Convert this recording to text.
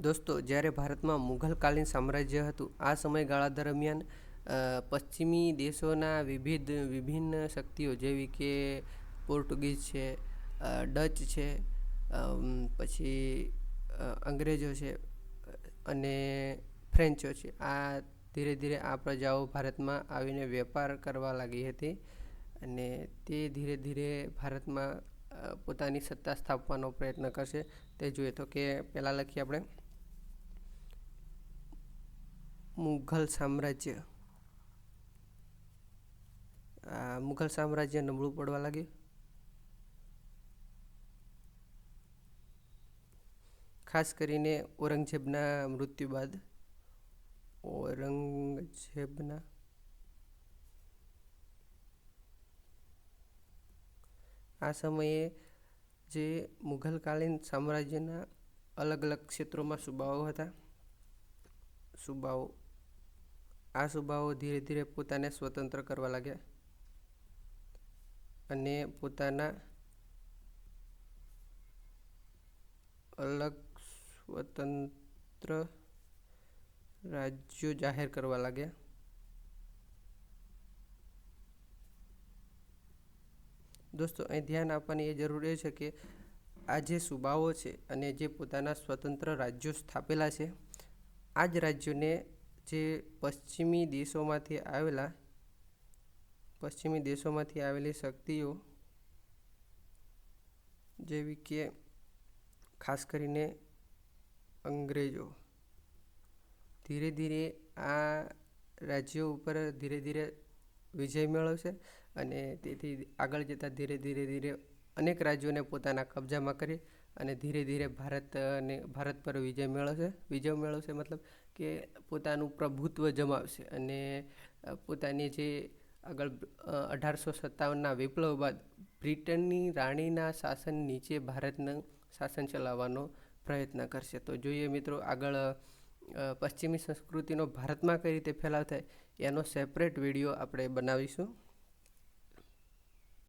દોસ્તો, જ્યારે ભારતમાં મુઘલકાલીન સામ્રાજ્ય હતું, આ સમયગાળા દરમિયાન પશ્ચિમી દેશોના વિવિધ વિભિન્ન શક્તિઓ જેવી કે પોર્ટુગીઝ છે ડચ છે પછી અંગ્રેજો છે, અને ફ્રેન્ચો છે, આ ધીરે ધીરે આ પ્રજાઓ ભારતમાં આવીને વેપાર કરવા લાગી હતી અને તે ધીરે ધીરે ભારતમાં પોતાની સત્તા સ્થાપવાનો પ્રયત્ન કરશે. તે જોઈએ તો કે પહેલાં લખીએ આપણે. મુઘલ સામ્રાજ્ય. મુઘલ સામ્રાજ્ય નબળું પડવા લાગ્યું. ખાસ કરીને ઔરંગઝેબના મૃત્યુ બાદ. ઔરંગઝેબના આ સમયે જે મુઘલકાલીન સામ્રાજ્યના અલગ અલગ ક્ષેત્રોમાં સુબાઓ હતા. સુબાઓ આ સુબાઓ ધીરે ધીરે પોતાને સ્વતંત્ર કરવા લાગ્યા અને પોતાના અલગ સ્વતંત્ર રાજ્યો જાહેર કરવા લાગ્યા. દોસ્તો, અહીં ધ્યાન આપવાની એ જરૂર છે કે આ જે સુબાઓ છે અને જે પોતાના સ્વતંત્ર રાજ્યો સ્થાપેલા છે, આ જ રાજ્યોને જે પશ્ચિમી દેશોમાંથી આવેલા, પશ્ચિમી દેશોમાંથી આવેલી શક્તિઓ, જેવી કે ખાસ કરીને અંગ્રેજો. ધીરે ધીરે આ રાજ્યો ઉપર ધીરે ધીરે વિજય મેળવશે અને તેથી આગળ જતાં ધીરે ધીરે ધીરે અનેક રાજ્યોને પોતાના કબજામાં કરી અને ધીરે ધીરે ભારતને, ભારત પર વિજય મેળવશે. વિજય મેળવશે મતલબ કે પોતાનું પ્રભુત્વ જમાવશે અને પોતાની જે આગળ અઢારસો સત્તાવનના વિપ્લવ બાદ બ્રિટનની રાણીના શાસન નીચે ભારતનું શાસન ચલાવવાનો પ્રયત્ન કરશે. તો જોઈએ મિત્રો આગળ પશ્ચિમી સંસ્કૃતિનો ભારતમાં કઈ રીતે ફેલાવ થાય એનો સેપરેટ વીડિયો આપણે બનાવીશું.